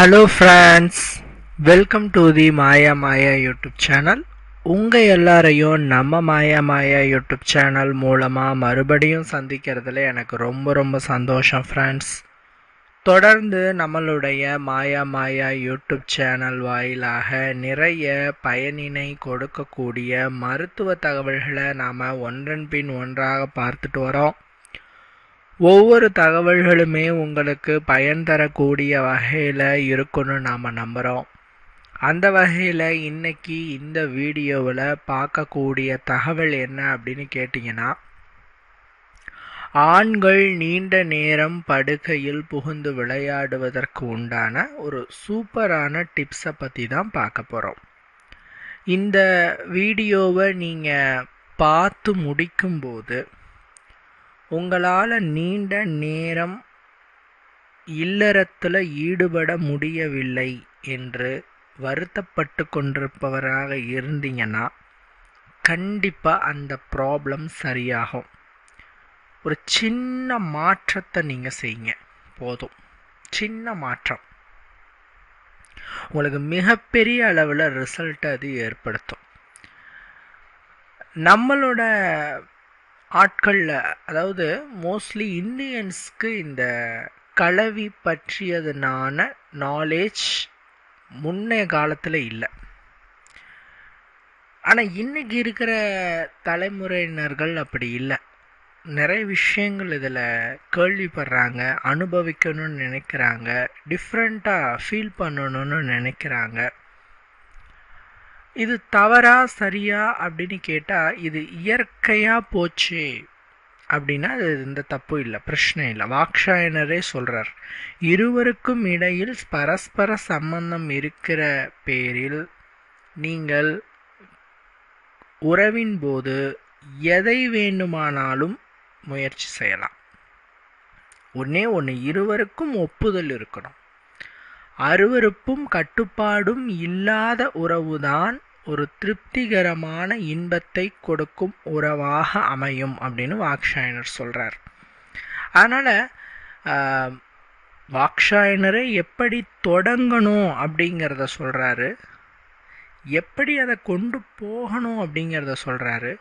Hello friends welcome to the Maya Maya YouTube channel உங்கள் எல்லாரையும் நம்ம மாயா மாயா யூடியூப் சேனல் மூலமாக மறுபடியும் சந்திக்கிறதுல எனக்கு ரொம்ப ரொம்ப சந்தோஷம் ஃப்ரெண்ட்ஸ் தொடர்ந்து நம்மளுடைய மாயா மாயா யூடியூப் சேனல் வாயிலாக நிறைய பயனினை கொடுக்கக்கூடிய மருத்துவ தகவல்களை நாம் ஒன்றன் பின் ஒன்றாக பார்த்துட்டு வரோம். ஒவ்வொரு தகவல்களுமே உங்களுக்கு பயன் தரக்கூடிய வகையில் இருக்குன்னு நாம் நம்புகிறோம் அந்த வகையில் இன்னைக்கு இந்த வீடியோவில் பார்க்கக்கூடிய தகவல் என்ன அப்படின்னு கேட்டிங்கன்னா ஆண்கள் நீண்ட நேரம் படுக்கையில் புகுந்து விளையாடுவதற்கு உண்டான ஒரு சூப்பரான டிப்ஸை பற்றி தான் பார்க்க போகிறோம் இந்த வீடியோவை நீங்கள் பார்த்து முடிக்கும்போது உங்களால் நீண்ட நேரம் இல்லறத்தில் ஈடுபட முடியவில்லை என்று வருத்தப்பட்டு கொண்டிருப்பவராக இருந்தீங்கன்னா கண்டிப்பாக அந்த ப்ராப்ளம் சரியாகும். ஒரு சின்ன மாற்றத்தை நீங்கள் செய்யுங்க. போதும். சின்ன மாற்றம். உங்களுக்கு மிகப்பெரிய அளவில் ரிசல்ட்டை அது ஏற்படுத்தும். நம்மளோட ஆட்களில் அதாவது மோஸ்ட்லி இந்தியன்ஸ்க்கு இந்த கலவி பற்றியதுனான நாலேஜ் முன்னைய காலத்தில் இல்லை. ஆனால் இன்றைக்கி இருக்கிற தலைமுறையினர்கள் அப்படி இல்லை. நிறைய விஷயங்கள் இதில் கேள்விப்படுறாங்க அனுபவிக்கணும்னு நினைக்கிறாங்க டிஃப்ரெண்ட்டாக ஃபீல் பண்ணணும்னு நினைக்கிறாங்க. இது தவறா சரியா அப்படின்னு கேட்டால் இது இயற்கையாக போச்சு அப்படின்னா அது இந்த தப்பு இல்லை பிரச்சனை இல்லை. வாக்ஷாயனரே சொல்கிறார் இருவருக்கும் இடையில் பரஸ்பர சம்பந்தம் இருக்கிற பேரில் நீங்கள் உறவின் போது எதை வேண்டுமானாலும் முயற்சி செய்யலாம். ஒன்றே ஒன்று இருவருக்கும் ஒப்புதல் இருக்கணும். அருவருப்பும் கட்டுப்பாடும் இல்லாத உறவுதான் ஒரு திருப்திகரமான இன்பத்தை கொடுக்கும் உறவாக அமையும் அப்படின்னு வாக்ஷாயனர் சொல்கிறார் அதனால் வாக்ஷாயனரை எப்படி தொடங்கணும் அப்படிங்கிறத சொல்கிறாரு எப்படி அதை கொண்டு போகணும் அப்படிங்கிறத சொல்கிறாரு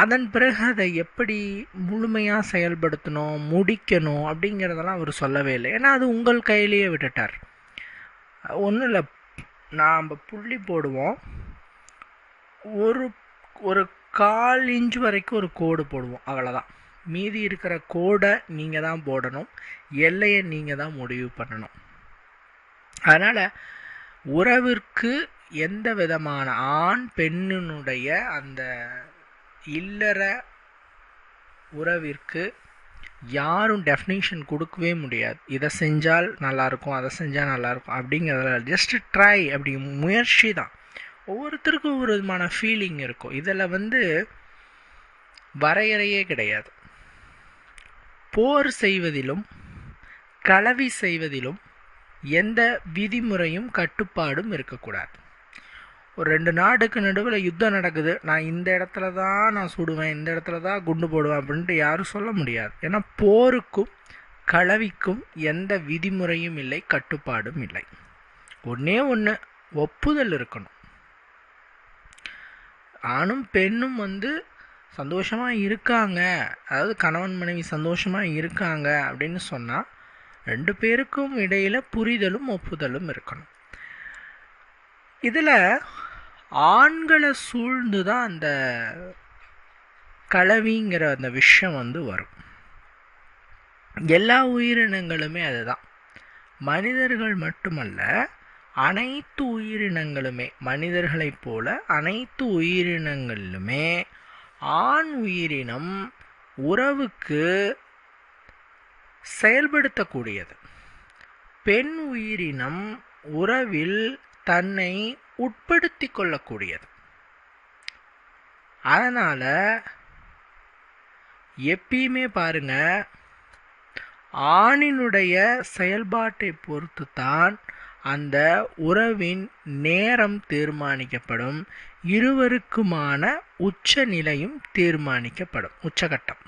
அதன் பிறகு அதை எப்படி முழுமையாக செயல்படுத்தணும் முடிக்கணும் அப்படிங்கிறதெல்லாம் அவர் சொல்லவே இல்லை. ஏன்னா அது உங்கள் கையிலேயே விட்டுட்டார். ஒன்றும் இல்லை நாம் புள்ளி போடுவோம். ஒரு ஒரு கால் இன்ச் வரைக்கும் ஒரு கோடு போடுவோம் அவ்வளோதான் மீதி இருக்கிற கோடை நீங்கள் தான் போடணும் எல்லையை நீங்கள் தான் முடிவு பண்ணணும். அதனால் உறவிற்கு எந்த விதமான ஆண் பெண்ணினுடைய அந்த இல்லற உறவிற்கு யாரும் டெஃபினேஷன் கொடுக்கவே முடியாது. இதை செஞ்சால் நல்லாயிருக்கும் அதை செஞ்சால் நல்லாயிருக்கும் அப்படிங்கிறதுல ஜஸ்ட் ட்ரை அப்படி முயற்சி தான். ஒவ்வொருத்தருக்கும் ஒவ்வொரு விதமான ஃபீலிங் இருக்கும். இதில் வந்து வரையறையே கிடையாது. போர் செய்வதிலும் கலவி செய்வதிலும் எந்த விதிமுறையும் கட்டுப்பாடும் இருக்கக்கூடாது. ஒரு ரெண்டு நாடுக்கு நடுவில் யுத்தம் நடக்குது. நான் இந்த இடத்துல தான் நான் சுடுவேன் இந்த இடத்துல தான் குண்டு போடுவேன் அப்படின்ட்டு யாரும் சொல்ல முடியாது. ஏன்னா போருக்கும் கலவிக்கும் எந்த விதிமுறையும் இல்லை கட்டுப்பாடும் இல்லை. ஒன்றே ஒன்று ஒப்புதல் இருக்கணும். ஆணும் பெண்ணும் வந்து சந்தோஷமாக இருக்காங்க. அதாவது கணவன் மனைவி சந்தோஷமாக இருக்காங்க அப்படின்னு சொன்னால் ரெண்டு பேருக்கும் இடையில் புரிதலும் ஒப்புதலும் இருக்கணும். இதில் ஆண்களை சூழ்ந்து தான் அந்த கலவிங்கிற அந்த விஷயம் வந்து வரும். எல்லா உயிரினங்களுமே அதுதான். மனிதர்கள் மட்டுமல்ல அனைத்து உயிரினங்களுமே மனிதர்களைப் போல அனைத்து உயிரினங்களிலுமே ஆண் உயிரினம் உறவுக்கு செயல்படுத்தக்கூடியது. பெண் உயிரினம் உறவில் தன்னை உட்படுத்தி கொள்ளக்கூடியது. அதனால் எப்பயுமே பாருங்க ஆணினுடைய செயல்பாட்டை பொறுத்து தான் அந்த உறவின் நேரம் தீர்மானிக்கப்படும் இருவருக்குமான உச்ச நிலையும் தீர்மானிக்கப்படும் உச்சகட்டம்.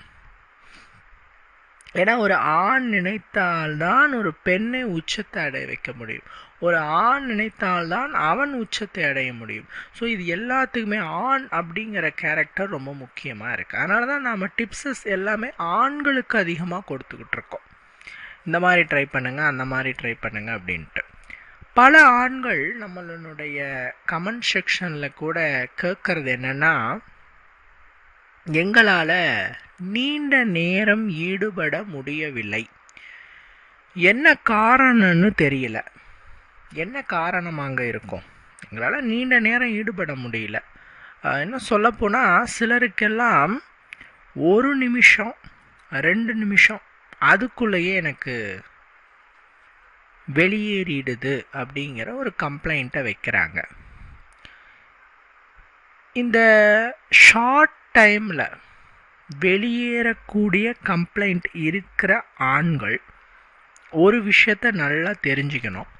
ஏன்னா ஒரு ஆண் நினைத்தால்தான் ஒரு பெண்ணை உச்சத்தை அடைய வைக்க முடியும். ஒரு ஆண் நினைத்தால்தான் அவன் உச்சத்தை அடைய முடியும். ஸோ இது எல்லாத்துக்குமே ஆண் அப்படிங்கிற கேரக்டர் ரொம்ப முக்கியமாக இருக்குது அதனால தான் நாம் டிப்ஸஸ் எல்லாமே ஆண்களுக்கு அதிகமாக கொடுத்துக்கிட்டு இருக்கோம். இந்த மாதிரி ட்ரை பண்ணுங்கள் அந்த மாதிரி ட்ரை பண்ணுங்கள் அப்படின்ட்டு. பல ஆண்கள் நம்மளுடைய கமெண்ட் செக்ஷனில் கூட கேட்கறது என்னென்னா எங்களால் நீண்ட நேரம் ஈடுபட முடியவில்லை. என்ன காரணம்னு தெரியல. என்ன காரணமாக இருக்கும்? எங்களால் நீண்ட நேரம் ஈடுபட முடியல. அஹ் இன்னும் சொல்லப்போனால் சிலருக்கெல்லாம் ஒரு நிமிஷம் ரெண்டு நிமிஷம் அதுக்குள்ளேயே எனக்கு வெளியேறிடுது அப்படிங்கிற ஒரு கம்ப்ளைண்ட்டை வைக்கிறாங்க. இந்த ஷார்ட் டைமில் வெளியேறக்கூடிய கம்ப்ளைண்ட் இருக்கிற ஆண்கள் ஒரு விஷயத்தை நல்லா தெரிஞ்சுக்கணும்.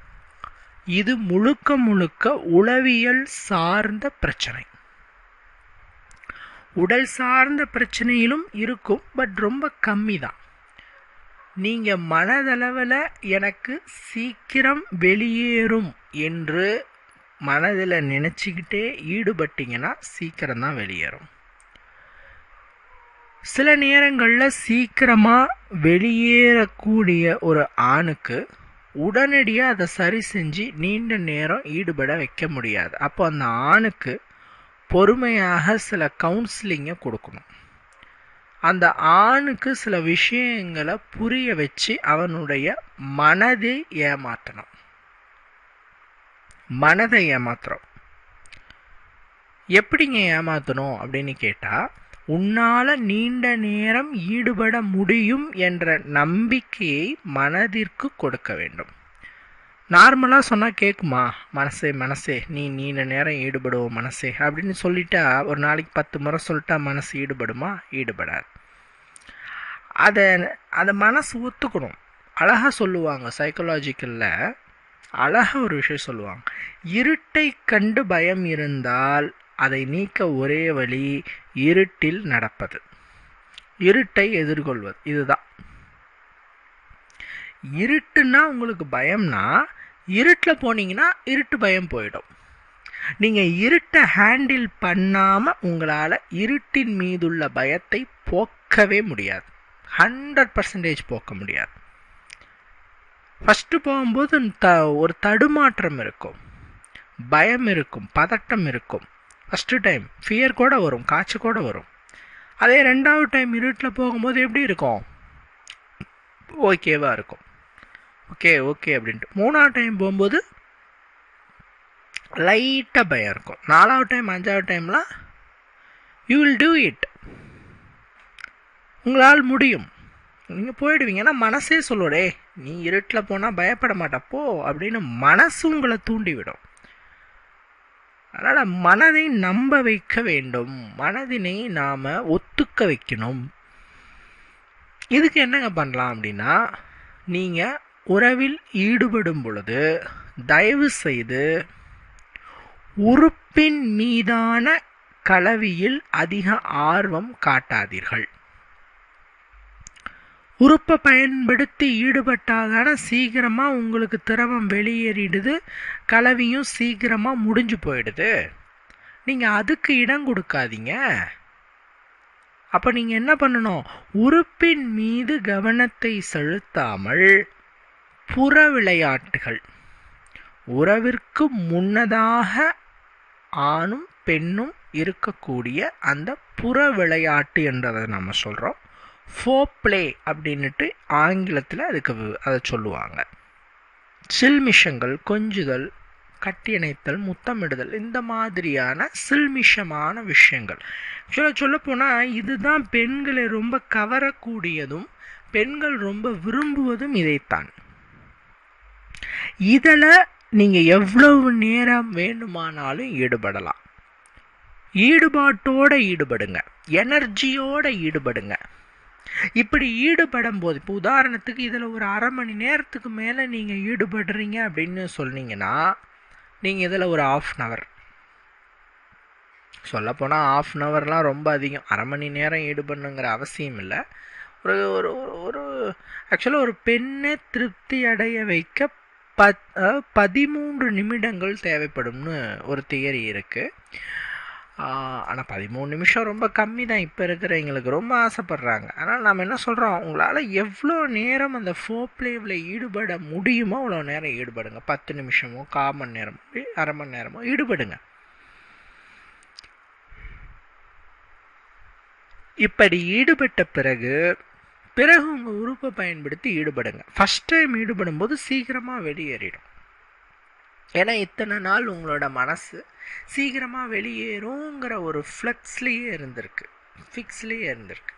இது முழுக்க முழுக்க உளவியல் சார்ந்த பிரச்சனை. உடல் சார்ந்த பிரச்சனையிலும் இருக்கும் பட் ரொம்ப கம்மி தான் நீங்கள் மனதளவில் எனக்கு சீக்கிரம் வெளியேறும் என்று மனதில் நினச்சிக்கிட்டே ஈடுபட்டீங்கன்னா சீக்கிரம் தான் வெளியேறும். சில நேரங்களில் சீக்கிரமாக வெளியேறக்கூடிய ஒரு ஆணுக்கு உடனடியாக அதை சரி செஞ்சு நீண்ட நேரம் ஈடுபட வைக்க முடியாது. அப்போ அந்த ஆணுக்கு பொறுமையாக சில கவுன்சிலிங்கை கொடுக்கணும். அந்த ஆணுக்கு சில விஷயங்களை புரிய வச்சு அவனுடைய மனதை ஏமாற்றணும் மனதை ஏமாத்துறோம். எப்படிங்க ஏமாத்தணும் அப்படின்னு கேட்டால் உன்னால் நீண்ட நேரம் ஈடுபட முடியும் என்ற நம்பிக்கையை மனதிற்கு கொடுக்க வேண்டும். நார்மலாக சொன்னால் கேட்குமா மனசே மனசே நீ நீண்ட நேரம் ஈடுபடுவோம் மனசே அப்படின்னு சொல்லிட்டா ஒரு நாளைக்கு பத்து முறை சொல்லிட்டா மனசு ஈடுபடுமா? ஈடுபடாது. அதை அதை மனசு ஒத்துக்கணும். அழகாக சொல்லுவாங்க சைக்கலாஜிக்கலில் அழகாக ஒரு விஷயம் சொல்லுவாங்க. இருட்டை கண்டு பயம் இருந்தால் அதை நீக்க ஒரே வழி இருட்டில் நடப்பது. இருட்டை எதிர்கொள்வது. இதுதான். இருட்டுன்னா உங்களுக்கு பயம்னா இருட்டில் போனீங்கன்னா இருட்டு பயம் போயிடும். நீங்கள் இருட்டை ஹேண்டில் பண்ணாமல் உங்களால் இருட்டின் மீதுள்ள பயத்தை போக்கவே முடியாது. ஹண்ட்ரட் பர்சன்டேஜ் போக்க முடியாது. ஃபஸ்ட்டு போகும்போது த ஒரு தடுமாற்றம் இருக்கும். பயம் இருக்கும் பதட்டம் இருக்கும். ஃபஸ்ட்டு டைம் ஃபியர் கூட வரும் காய்ச்ச கூட வரும். அதே ரெண்டாவது டைம் இருட்டில் போகும்போது எப்படி இருக்கும்? ஓகேவாக இருக்கும். ஓகே ஓகே அப்படின்ட்டு. மூணாவது டைம் போகும்போது லைட்டாக பயம் இருக்கும். நாலாவது டைம் அஞ்சாவது டைம்லாம் யூ வில் டூ இட் உங்களால் முடியும். நீங்கள் போயிடுவீங்க. ஏன்னா மனசே சொல்லுவடே நீ இருட்டில் போனால் பயப்பட மாட்டப்போ அப்படின்னு மனசு உங்களை தூண்டிவிடும். அதனால் மனதை நம்ப வைக்க வேண்டும். மனதினை நாம் ஒத்துக்க வைக்கணும். இதுக்கு என்னங்க பண்ணலாம் அப்படின்னா நீங்கள் உறவில் ஈடுபடும் பொழுது தயவு செய்து உறுப்பின் மீதான கலவியில் அதிக ஆர்வம் காட்டாதீர்கள். உறுப்பை பயன்படுத்தி ஈடுபட்டாதான சீக்கிரமாக உங்களுக்கு திரவம் வெளியேறிடுது கலவியும் சீக்கிரமாக முடிஞ்சு போயிடுது. நீங்கள் அதுக்கு இடம் கொடுக்காதீங்க. அப்போ நீங்கள் என்ன பண்ணணும்? உறுப்பின் மீது கவனத்தை செலுத்தாமல் புற விளையாட்டுகள் உறவிற்கு முன்னதாக ஆணும் பெண்ணும் இருக்கக்கூடிய அந்த புற விளையாட்டு என்றதை நம்ம சொல்கிறோம் ஃபோ பிளே அப்படின்ட்டு ஆங்கிலத்தில் அதுக்கு அதை சொல்லுவாங்க. சில்மிஷங்கள் கொஞ்சுதல் கட்டியணைத்தல் முத்தமிடுதல் இந்த மாதிரியான சில்மிஷமான விஷயங்கள். ஆக்சுவலாக சொல்லப்போனால் இதுதான் பெண்களை ரொம்ப கவரக்கூடியதும் பெண்கள் ரொம்ப விரும்புவதும் இதைத்தான். இதில் நீங்கள் எவ்வளவு நேரம் வேணுமானாலும் ஈடுபடலாம். ஈடுபாட்டோடு ஈடுபடுங்க. எனர்ஜியோடு ஈடுபடுங்க. இப்படி ஈடுபடும் போது இப்போ உதாரணத்துக்கு இதில் ஒரு அரை மணி நேரத்துக்கு மேலே நீங்கள் ஈடுபடுறீங்க அப்படின்னு சொன்னீங்கன்னா நீங்கள் இதில் ஒரு ஆஃப் அன் ஹவர் சொல்லப்போனால் ஆஃப் அன் ஹவர்லாம் ரொம்ப அதிகம். அரை மணி நேரம் ஈடுபடணுங்கிற அவசியம் இல்லை. ஒரு ஒரு ஒரு ஆக்சுவலாக ஒரு பெண்ணை திருப்தி அடைய வைக்க பத் பதிமூன்று நிமிடங்கள் தேவைப்படும்னு ஒரு தியரி இருக்குது ஆனால் பதிமூணு நிமிஷம் ரொம்ப கம்மி தான் இப்போ இருக்கிறவங்களுக்கு. ரொம்ப ஆசைப்பட்றாங்க. ஆனால் நம்ம என்ன சொல்கிறோம் உங்களால் எவ்வளோ நேரம் அந்த ஃபோ பிளேவில் ஈடுபட முடியுமோ அவ்வளோ நேரம் ஈடுபடுங்க. பத்து நிமிஷமோ கால் மணி நேரமோ அரை மணி நேரமோ ஈடுபடுங்க. இப்படி ஈடுபட்ட பிறகு பிறகு உங்கள் உறுப்பை பயன்படுத்தி ஈடுபடுங்க. ஃபஸ்ட் டைம் ஈடுபடும் போது சீக்கிரமாக வெளியேறிடும். ஏன்னா இத்தனை நாள் உங்களோட மனசு சீக்கிரமாக வெளியேறுங்கிற ஒரு ஃப்ளெக்ஸ்லேயே இருந்திருக்கு. ஃபிக்ஸ்லேயே இருந்திருக்கு.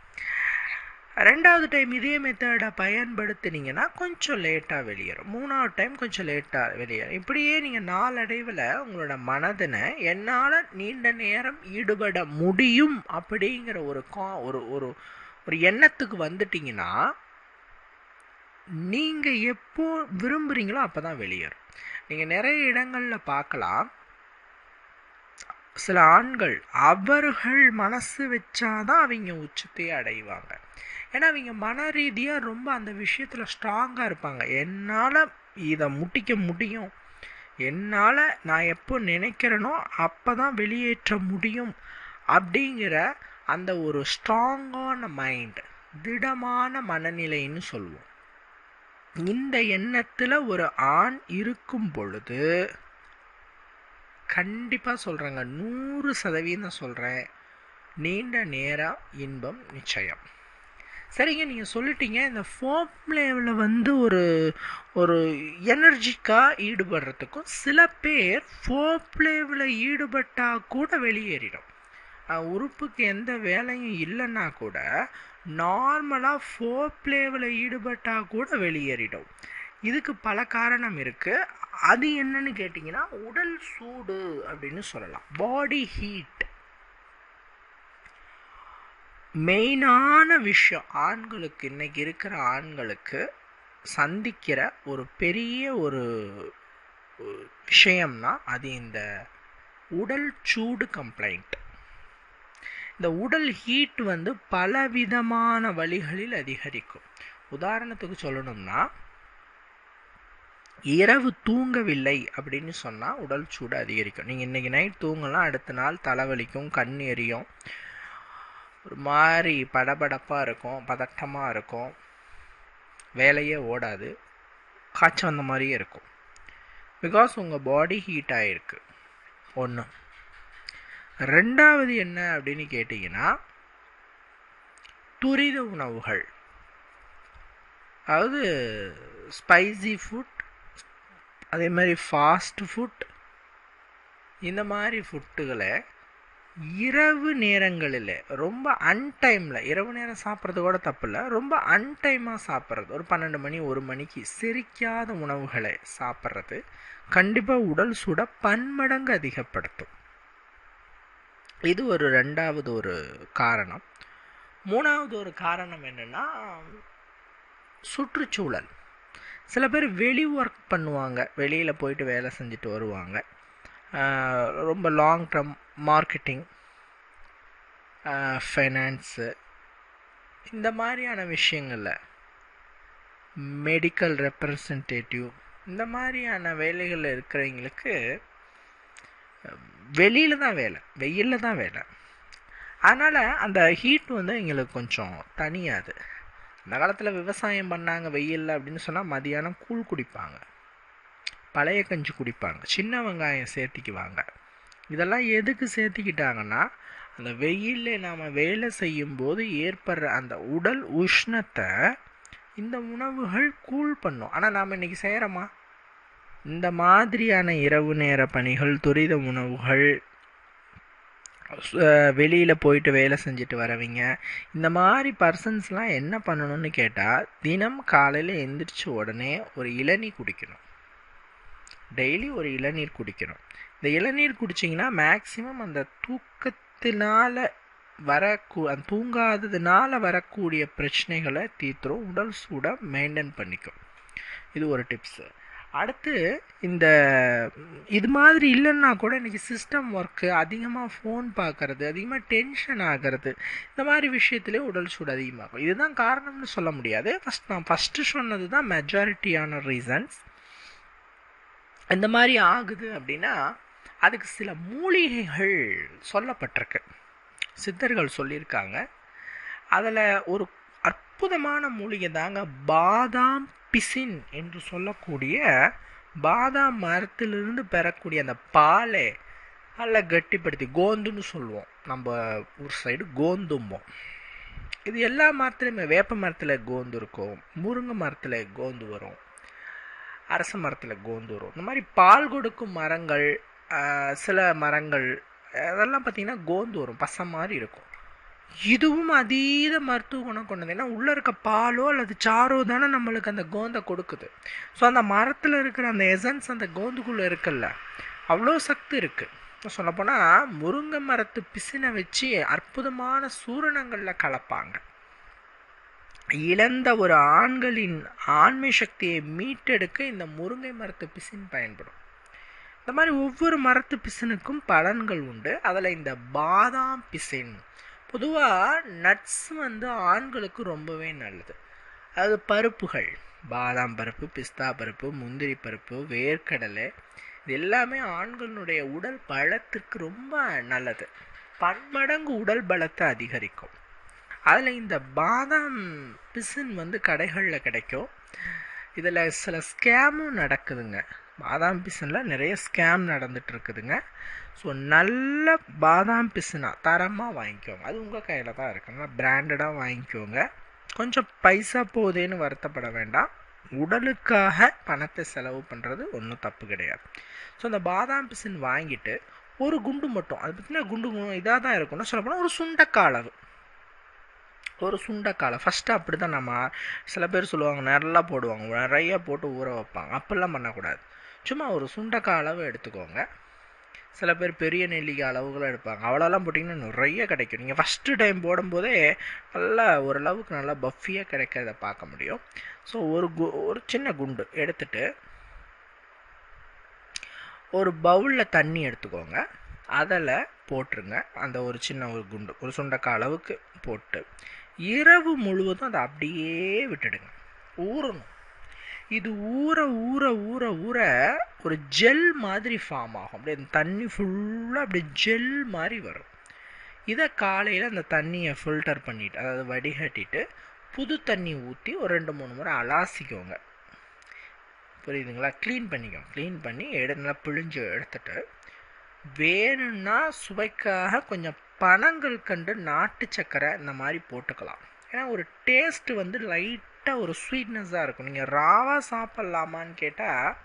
ரெண்டாவது டைம் இதே மெத்தடை பயன்படுத்தினீங்கன்னா கொஞ்சம் லேட்டாக வெளியேறும். மூணாவது டைம் கொஞ்சம் லேட்டாக வெளியேறும். இப்படியே நீங்கள் நாளடைவில் உங்களோட மனதினை என்னால் நீண்ட நேரம் ஈடுபட முடியும் அப்படிங்கிற ஒரு கா ஒரு ஒரு ஒரு எண்ணத்துக்கு வந்துட்டீங்கன்னா நீங்கள் எப்போ விரும்புகிறீங்களோ அப்போ தான் வெளியேறும். நீங்கள் நிறைய இடங்களில் பார்க்கலாம். சில ஆண்கள் அவர்கள் மனசு வச்சாதான் அவங்க உச்சத்தையே அடைவாங்க. ஏன்னா அவங்க மன ரீதியாக ரொம்ப அந்த விஷயத்தில் ஸ்ட்ராங்காக இருப்பாங்க. என்னால் இதை முட்டிக்க முடியும். என்னால் நான் எப்போ நினைக்கிறேனோ அப்போ தான் வெளியேற்ற முடியும் அப்படிங்கிற அந்த ஒரு ஸ்ட்ராங்கான மைண்ட் திடமான மனநிலைன்னு சொல்லுவோம். இந்த எண்ணத்தில் ஒரு ஆண் இருக்கும் பொழுது கண்டிப்பாக சொல்கிறேங்க நூறு சதவீதம் சொல்கிறேன் நீண்ட நேரம் இன்பம் நிச்சயம். சரிங்க நீங்கள் சொல்லிட்டீங்க இந்த ஃபோம்லேவில் வந்து ஒரு ஒரு எனர்ஜிக்காக ஈடுபடுறதுக்கும் சில பேர் ஃபோப்லேவில் ஈடுபட்டால் கூட வெளியேறிடும். உறுப்புக்கு எந்த வேலையும் இல்லைன்னா கூட நார்மலாக ஃபோப்லேவில் ஈடுபட்டால் கூட வெளியேறிடும். இதுக்கு பல காரணம் இருக்குது அது என்னன்னு கேட்டிங்கன்னா உடல் சூடு அப்படின்னு சொல்லலாம். பாடி ஹீட் மெயினான விஷயம் ஆண்களுக்கு இன்றைக்கி இருக்கிற ஆண்களுக்கு சந்திக்கிற ஒரு பெரிய ஒரு விஷயம்னா அது இந்த உடல் சூடு கம்ப்ளைண்ட் இந்த உடல் ஹீட் வந்து பலவிதமான வழிகளில் அதிகரிக்கும். உதாரணத்துக்கு சொல்லணும்னா இரவு தூங்கவில்லை அப்படின்னு சொன்னால் உடல் சூடு அதிகரிக்கும். நீங்கள் இன்றைக்கி நைட் தூங்கலாம் அடுத்த நாள் தலைவலிக்கும் கண் எரியும். ஒரு மாதிரி படபடப்பாக இருக்கும் பதட்டமாக இருக்கும். வேலையே ஓடாது. காய்ச்சல் வந்த மாதிரியே இருக்கும். பிகாஸ் உங்கள் பாடி ஹீட் ஆகிருக்கு ஒன்று ரெண்டாவது என்ன அப்படின்னு கேட்டிங்கன்னா துரித உணவுகள். அதாவது ஸ்பைசி ஃபுட் அதே மாதிரி ஃபாஸ்ட் ஃபுட் இந்த மாதிரி ஃபுட்டுகளை இரவு நேரங்களில் ரொம்ப அன்டைமில் இரவு நேரம் சாப்பிட்றது கூட தப்பில்லை ரொம்ப அன்டைமாக சாப்பிட்றது. ஒரு பன்னெண்டு மணி ஒரு மணிக்கு செரிக்காத உணவுகளை சாப்பிட்றது கண்டிப்பாக உடல் சூட பன்மடங்கு அதிகப்படுத்தும். இது ஒரு ரெண்டாவது ஒரு காரணம். மூணாவது ஒரு காரணம் என்னென்னா சுற்றுச்சூழல். சில பேர் வெளி ஒர்க் பண்ணுவாங்க. வெளியில் போயிட்டு வேலை செஞ்சுட்டு வருவாங்க. ரொம்ப லாங் டர்ம் மார்க்கெட்டிங் ஃபைனான்ஸு இந்த மாதிரியான விஷயங்களில் மெடிக்கல் ரெப்ரசன்டேட்டிவ் இந்த மாதிரியான வேலைகளில் இருக்கிறவங்களுக்கு வெளியில் தான் வேலை வெயிலில் தான் வேலை. அதனால் அந்த ஹீட் வந்து எங்களுக்கு கொஞ்சம் தனியாது. அந்த காலத்தில் விவசாயம் பண்ணாங்க வெயிலில் அப்படின்னு சொன்னால் மதியானம் கூழ் குடிப்பாங்க. பழைய கஞ்சி குடிப்பாங்க. சின்ன வெங்காயம் சேர்த்திக்குவாங்க. இதெல்லாம் எதுக்கு சேர்த்திக்கிட்டாங்கன்னா அந்த வெயிலில் நாம் வேலை செய்யும்போது ஏற்படுற அந்த உடல் உஷ்ணத்தை இந்த உணவுகள் கூழ் பண்ணும். ஆனால் நாம் இன்றைக்கி செய்கிறோமா இந்த மாதிரியான இரவு நேர பணிகள் துரித உணவுகள் வெளியில் போயிட்டு வேலை செஞ்சுட்டு வரவங்க. இந்த மாதிரி பர்சன்ஸ்லாம் என்ன பண்ணணும்னு கேட்டால் தினம் காலையில் எந்திரிச்ச உடனே ஒரு இளநீர் குடிக்கணும். டெய்லி ஒரு இளநீர் குடிக்கணும். இந்த இளநீர் குடிச்சிங்கன்னா மேக்சிமம் அந்த தூக்கத்தினால வர அந்த தூங்காததுனால வரக்கூடிய பிரச்சனைகளை தீர்த்துரும். உடல் சூட மெயின்டைன் பண்ணிக்கும். இது ஒரு டிப்ஸு அடுத்து இந்த இது மாதிரி இல்லைன்னா கூட இன்றைக்கி சிஸ்டம் ஒர்க்கு அதிகமாக ஃபோன் பார்க்கறது அதிகமாக டென்ஷன் ஆகிறது இந்த மாதிரி விஷயத்துலேயே உடல் சூடு அதிகமாகும். இதுதான் காரணம்னு சொல்ல முடியாது. ஃபஸ்ட் நான் ஃபஸ்ட்டு சொன்னது தான் மெஜாரிட்டியான ரீசன்ஸ் இந்த மாதிரி ஆகுது அப்படின்னா அதுக்கு சில மூலிகைகள் சொல்லப்பட்டிருக்கு. சித்தர்கள் சொல்லியிருக்காங்க. அதில் ஒரு அற்புதமான மூலிகை தாங்க பாதாம் பிசின் என்று சொல்லக்கூடிய பாதாம் மரத்திலிருந்து பெறக்கூடிய அந்த பாலை நல்ல கட்டிப்படுத்தி கோந்துன்னு சொல்லுவோம். நம்ம ஊர் சைடு கோந்தும்போம். இது எல்லா மரத்துலையுமே வேப்ப மரத்தில் கோந்து இருக்கும் முருங்கை மரத்தில் கோந்து வரும் அரச மரத்தில் கோந்து வரும். இந்த மாதிரி பால் கொடுக்கும் மரங்கள் சில மரங்கள் அதெல்லாம் பார்த்திங்கன்னா கோந்து வரும் பசை மாதிரி இருக்கும். இதுவும் அதீத மருத்துவ குணம் கொண்டது. ஏன்னா உள்ளே இருக்க பாலோ அல்லது சாரோ தானே நம்மளுக்கு அந்த கோந்தை கொடுக்குது. ஸோ அந்த மரத்தில் இருக்கிற அந்த எசன்ஸ் அந்த கோந்துக்குள்ளே இருக்குல்ல அவ்வளோ சக்தி இருக்குது சொல்லப்போனால் முருங்கை மரத்து பிசினை வச்சு அற்புதமான சூரணங்களில் கலப்பாங்க. இழந்த ஒரு ஆண்களின் ஆண்மை சக்தியை மீட்டெடுக்க இந்த முருங்கை மரத்து பிசின் பயன்படும். இந்த மாதிரி ஒவ்வொரு மரத்து பிசினுக்கும் பலன்கள் உண்டு. அதில் இந்த பாதாம் பிசின் பொதுவாக நட்ஸ் வந்து ஆண்களுக்கு ரொம்பவே நல்லது. அது பருப்புகள். பாதாம் பருப்பு பிஸ்தா பருப்பு முந்திரி பருப்பு வேர்க்கடலை இது எல்லாமே ஆண்களுடைய உடல் பலத்திற்கு ரொம்ப நல்லது. பன்மடங்கு உடல் பலத்தை அதிகரிக்கும். அதில் இந்த பாதாம் பிசின் வந்து கடைகளில் கிடைக்கும். இதில் சில ஸ்கேமும் நடக்குதுங்க. பாதாம் பிசினில் நிறைய ஸ்கேம் நடந்துட்டு இருக்குதுங்க ஸோ நல்ல பாதாம் பிசினா தரமாக வாங்கிக்கோங்க. அது உங்கள் கையில் தான் இருக்கு. நல்லா பிராண்டடாக வாங்கிக்கோங்க. கொஞ்சம் பைசா போதேன்னு வருத்தப்பட வேண்டாம். உடலுக்காக பணத்தை செலவு பண்ணுறது ஒன்றும் தப்பு கிடையாது. ஸோ அந்த பாதாம் பிசின் வாங்கிட்டு ஒரு குண்டு மட்டும் அது பார்த்திங்கன்னா குண்டு இதாக தான் இருக்கும்னா சொல்லப்போனால் ஒரு சுண்டக்காய் அளவு. ஒரு சுண்டைக்காலை ஃபஸ்ட்டு அப்படி தான் நம்ம சில பேர் சொல்லுவாங்க நல்லா போடுவாங்க நிறைய போட்டு ஊற வைப்பாங்க. அப்படிலாம் பண்ணக்கூடாது. சும்மா ஒரு சுண்டக்காய் அளவு எடுத்துக்கோங்க. சில பேர் பெரிய நெல்லிக்காய் அளவுகள் எடுப்பாங்க. அவ்வளோலாம் போட்டிங்கன்னா நிறைய கிடைக்கும். நீங்கள் ஃபஸ்ட்டு டைம் போடும்போதே நல்லா ஓரளவுக்கு நல்லா பஃபியாக கிடைக்கிறத பார்க்க முடியும். ஸோ ஒரு கு ஒரு சின்ன குண்டு எடுத்துட்டு ஒரு பவுலில் தண்ணி எடுத்துக்கோங்க. அதில் போட்டுருங்க. அந்த ஒரு சின்ன ஒரு குண்டு ஒரு சுண்டக்காய் அளவுக்கு போட்டு இரவு முழுவதும் அதை அப்படியே விட்டுடுங்க. ஊறணும். இது ஊற ஊற ஊற ஊற ஒரு ஜெல் மாதிரி ஃபார்ம் ஆகும். அப்படியே அந்த தண்ணி ஃபுல்லாக அப்படியே ஜெல் மாதிரி வரும். இதை காலையில் அந்த தண்ணியை ஃபில்டர் பண்ணிவிட்டு அதாவது வடிகட்டிட்டு புது தண்ணி ஊற்றி ஒரு ரெண்டு மூணு முறை அலாசிக்கோங்க. புரியுதுங்களா? க்ளீன் பண்ணிக்கோங்க. க்ளீன் பண்ணி எடு நல்லா பிழிஞ்சு எடுத்துட்டு வேணும்னா சுவைக்காக கொஞ்சம் பனங்கள் கண்டு நாட்டு சக்கரை இந்த மாதிரி போட்டுக்கலாம். ஏன்னா ஒரு டேஸ்ட்டு வந்து லைட் லைட்டாக ஒரு ஸ்வீட்னஸாக இருக்கும். நீங்கள் ராவாக சாப்பிட்லாமான்னு கேட்டால்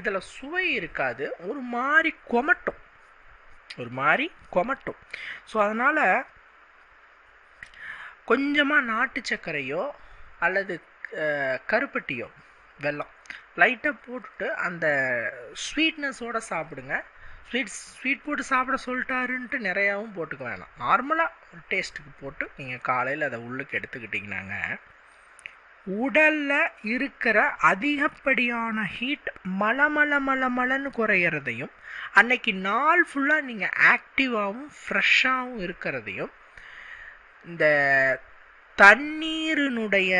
இதில் சுவை இருக்காது. ஒரு மாதிரி கொமட்டும். ஒரு மாதிரி கொமட்டும். ஸோ அதனால் கொஞ்சமாக நாட்டு சர்க்கரையோ அல்லது கருப்பட்டியோ வெல்லம் லைட்டாக போட்டுட்டு அந்த ஸ்வீட்னஸோடு சாப்பிடுங்க. ஸ்வீட் ஸ்வீட் போட்டு சாப்பிட சொல்லிட்டாருன்ட்டு நிறையாவும் போட்டுக்க வேணாம். நார்மலாக ஒரு டேஸ்ட்டுக்கு போட்டு நீங்கள் காலையில் அதை உள்ளுக்கு எடுத்துக்கிட்டிங்கனாங்க உடலில் இருக்கிற அதிகப்படியான ஹீட் மலமல மலமலன்னு குறையிறதையும் அன்னைக்கு நாள் ஃபுல்லாக நீங்கள் ஆக்டிவாகவும் ஃப்ரெஷ்ஷாகவும் இருக்கிறதையும் இந்த தண்ணீரினுடைய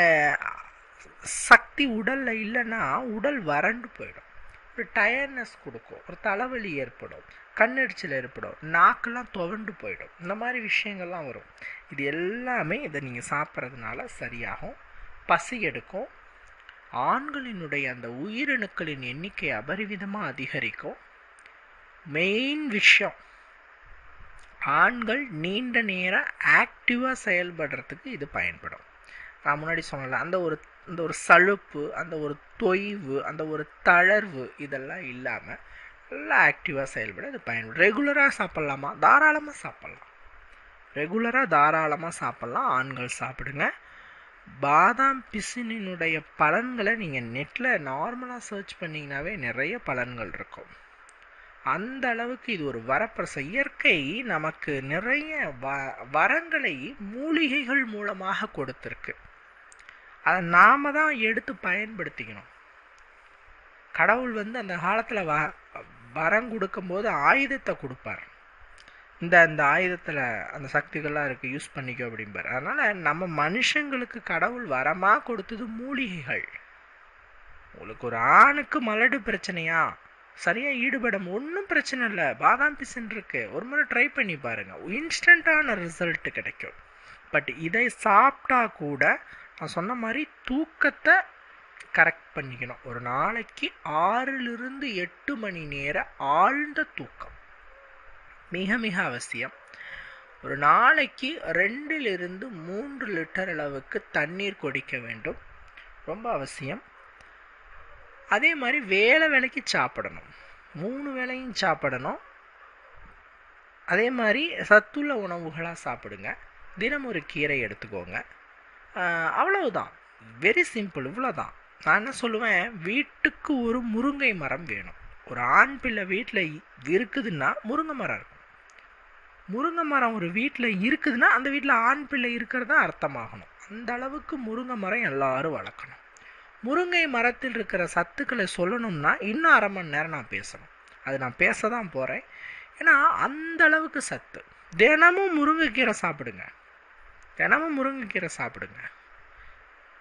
சக்தி உடலில் இல்லைன்னா உடல் வறண்டு போயிடும். ஒரு டயர்னஸ் கொடுக்கும் ஒரு தலைவலி ஏற்படும் கண்ணடிச்சல் ஏற்படும் நாக்கெல்லாம் துவண்டு போயிடும். இந்த மாதிரி விஷயங்கள்லாம் வரும். இது எல்லாமே இதை நீங்கள் சாப்பிட்றதுனால சரியாகும். பசி எடுக்கும். ஆண்களினுடைய அந்த உயிரணுக்களின் எண்ணிக்கை அபரிவிதமாக அதிகரிக்கும். மெயின் விஷயம் ஆண்கள் நீண்ட நேரம் ஆக்டிவாக செயல்படுறதுக்கு இது பயன்படும். நான் முன்னாடி சொன்னல அந்த ஒரு அந்த ஒரு சலுப்பு அந்த ஒரு தொய்வு அந்த ஒரு தளர்வு இதெல்லாம் இல்லாமல் நல்லா ஆக்டிவாக செயல்பட இது பயன்படும். ரெகுலராக சாப்பிட்லாமா? தாராளமாக சாப்பிட்லாம். ரெகுலராக தாராளமாக சாப்பிட்லாம். ஆண்கள் சாப்பிடுங்க. பாதாம் பிசினினுடைய பலன்களை நீங்கள் நெட்டில் நார்மலாக சர்ச் பண்ணிங்கனாவே நிறைய பலன்கள் இருக்கும். அந்த அளவுக்கு இது ஒரு வரப்பிரச. இயற்கை நமக்கு நிறைய வ வரங்களை மூலிகைகள் மூலமாக கொடுத்துருக்கு. அதை நாம் தான் எடுத்து பயன்படுத்திக்கணும். கடவுள் வந்து அந்த காலத்தில் வ வரம் கொடுக்கும்போது ஆயுதத்தை கொடுப்பார். இந்த இந்த ஆயுதத்தில் அந்த சக்திகள்லாம் இருக்குது யூஸ் பண்ணிக்கோ அப்படிம்பார். அதனால் நம்ம மனுஷங்களுக்கு கடவுள் வரமாக கொடுத்தது மூலிகைகள். உங்களுக்கு ஒரு ஆணுக்கு மலடு பிரச்சனையா? சரியாக ஈடுபட ஒன்றும் பிரச்சனை இல்லை. பாதாம் பிசன் இருக்கு. ஒரு முறை ட்ரை பண்ணி பாருங்கள் இன்ஸ்டண்ட்டான ரிசல்ட் கிடைக்கும். பட் இதை சாப்பிட்டா கூட நான் சொன்ன மாதிரி தூக்கத்தை கரெக்ட் பண்ணிக்கணும். ஒரு நாளைக்கு ஆறிலிருந்து எட்டு மணி நேரம் ஆழ்ந்த தூக்கம். மிக மிக அவசியம். ஒரு நாளைக்கு ரெண்டிலிருந்து மூன்று லிட்டர் அளவுக்கு தண்ணீர் குடிக்க வேண்டும். ரொம்ப அவசியம். அதே மாதிரி வேலை வேலைக்கு சாப்பிடணும். மூணு வேலையும் சாப்பிடணும். அதே மாதிரி சத்துள்ள உணவுகளாக சாப்பிடுங்க. தினம் ஒரு கீரை எடுத்துக்கோங்க. அவ்வளவுதான். வெரி சிம்பிள் இவ்வளோதான் நான் என்ன சொல்லுவேன்? வீட்டுக்கு ஒரு முருங்கை மரம் வேணும். ஒரு ஆண் பிள்ளை வீட்டில் இருக்குதுன்னா முருங்கை மரம் இருக்கும். முருங்கை மரம் ஒரு வீட்டில் இருக்குதுன்னா அந்த வீட்டில் ஆண் பிள்ளை இருக்கிறதா அர்த்தமாகணும். அந்த அளவுக்கு முருங்கை மரம் எல்லாரும் வளர்க்கணும். முருங்கை மரத்தில் இருக்கிற சத்துக்களை சொல்லணும்னா இன்னும் அரை மணி நேரம் நான் பேசணும். அது நான் பேச தான் போகிறேன் ஏன்னா அந்த அளவுக்கு சத்து. தினமும் முருங்கைக்கீரை சாப்பிடுங்க. தினமும் முருங்கைக்கீரை சாப்பிடுங்க.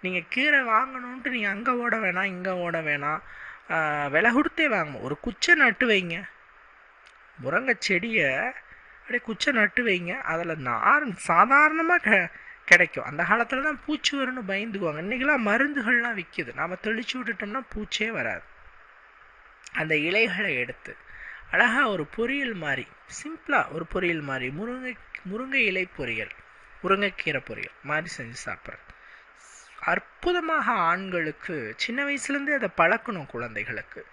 நீங்கள் கீரை வாங்கணுன்ட்டு நீங்கள் அங்கே ஓட வேணாம் இங்கே ஓட வேணாம். விலை கொடுத்தே வாங்கணும் ஒரு குச்சை நட்டு வைங்க. முருங்கை செடியை அப்படியே குச்சை நட்டு வைங்க. அதில் நார் சாதாரணமாக க கிடைக்கும். அந்த காலத்தில் தான் பூச்சி வரும்னு பயந்துக்குவாங்க. இன்றைக்கெல்லாம் மருந்துகள்லாம் விற்கிது நாம் தெளிச்சு விட்டுட்டோம்னா பூச்சே வராது. அந்த இலைகளை எடுத்து அழகாக ஒரு பொரியல் மாதிரி சிம்பிளாக ஒரு பொரியல் மாதிரி முருங்கை முருங்கை இலை பொரியல் முருங்கைக்கீரை பொரியல் மாதிரி செஞ்சு சாப்பிட்றது. அற்புதமாக ஆண்களுக்கு சின்ன வயசுலேருந்தே அதை பழக்கணும் குழந்தைகளுக்கு.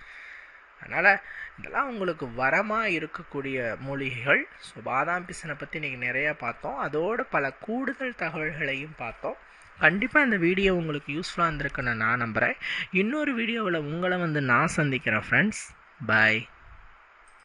அதனால் இதெல்லாம் உங்களுக்கு வரமாக இருக்கக்கூடிய மூலிகைகள் ஸோ பாதாம் பிசனை பற்றி இன்றைக்கி நிறையா பார்த்தோம். அதோடு பல கூடுதல் தகவல்களையும் பார்த்தோம். கண்டிப்பாக இந்த வீடியோ உங்களுக்கு யூஸ்ஃபுல்லாக இருந்திருக்குன்னு நான் நம்புகிறேன் இன்னொரு வீடியோவில் உங்களை வந்து நான் சந்திக்கிறேன் ஃப்ரெண்ட்ஸ் பாய்